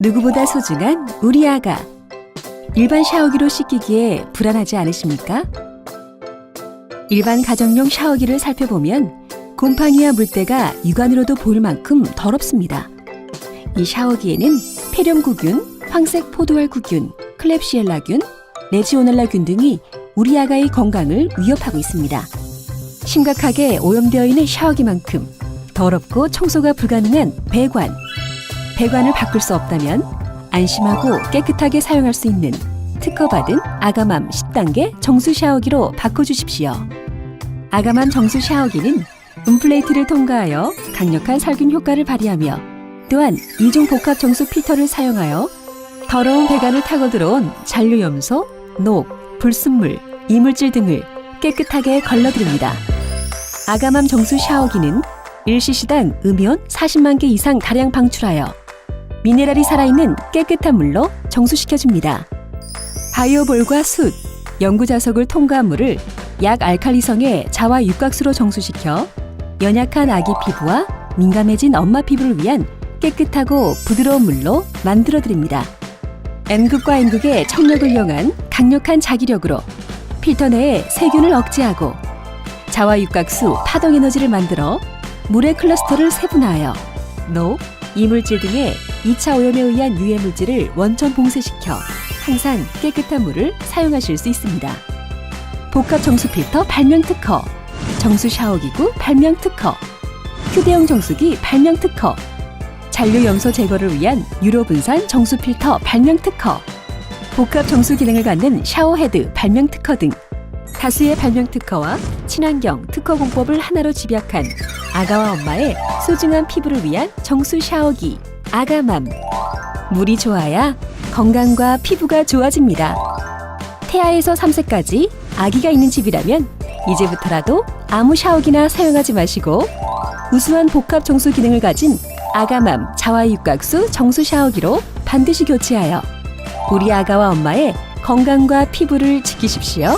누구보다 소중한 우리 아가. 일반 샤워기로 씻기기에 불안하지 않으십니까? 일반 가정용 샤워기를 살펴보면 곰팡이와 물때가 육안으로도 보일 만큼 더럽습니다. 이 샤워기에는 폐렴구균, 황색 포도알구균, 클렙시엘라균, 레지오넬라균 등이 우리 아가의 건강을 위협하고 있습니다. 심각하게 오염되어 있는 샤워기만큼 더럽고 청소가 불가능한 배관, 배관을 바꿀 수 없다면 안심하고 깨끗하게 사용할 수 있는 특허받은 아가맘 10단계 정수 샤워기로 바꿔주십시오. 아가맘 정수 샤워기는 음플레이트를 통과하여 강력한 살균 효과를 발휘하며 또한 이중 복합 정수 필터를 사용하여 더러운 배관을 타고 들어온 잔류염소, 녹, 불순물, 이물질 등을 깨끗하게 걸러드립니다. 아가맘 정수 샤워기는 1cc당 음이온 40만 개 이상 다량 방출하여 미네랄이 살아있는 깨끗한 물로 정수시켜줍니다. 바이오볼과 숯, 영구자석을 통과한 물을 약 알칼리성의 자와 육각수로 정수시켜 연약한 아기 피부와 민감해진 엄마 피부를 위한 깨끗하고 부드러운 물로 만들어드립니다. N극과 N극의 청력을 이용한 강력한 자기력으로 필터 내의 세균을 억제하고 자와 육각수 파동 에너지를 만들어 물의 클러스터를 세분화하여 녹, 이물질 등의 2차 오염에 의한 유해 물질을 원천 봉쇄시켜 항상 깨끗한 물을 사용하실 수 있습니다. 복합 정수 필터 발명 특허, 정수 샤워기구 발명 특허, 휴대용 정수기 발명 특허, 잔류 염소 제거를 위한 유로 분산 정수 필터 발명 특허, 복합 정수 기능을 갖는 샤워 헤드 발명 특허 등 다수의 발명 특허와 친환경 특허 공법을 하나로 집약한 아가와 엄마의 소중한 피부를 위한 정수 샤워기 아가맘 물이 좋아야 건강과 피부가 좋아집니다. 태아에서 3세까지 아기가 있는 집이라면 이제부터라도 아무 샤워기나 사용하지 마시고 우수한 복합 정수 기능을 가진 아가맘 자와육각수 정수 샤워기로 반드시 교체하여 우리 아가와 엄마의 건강과 피부를 지키십시오.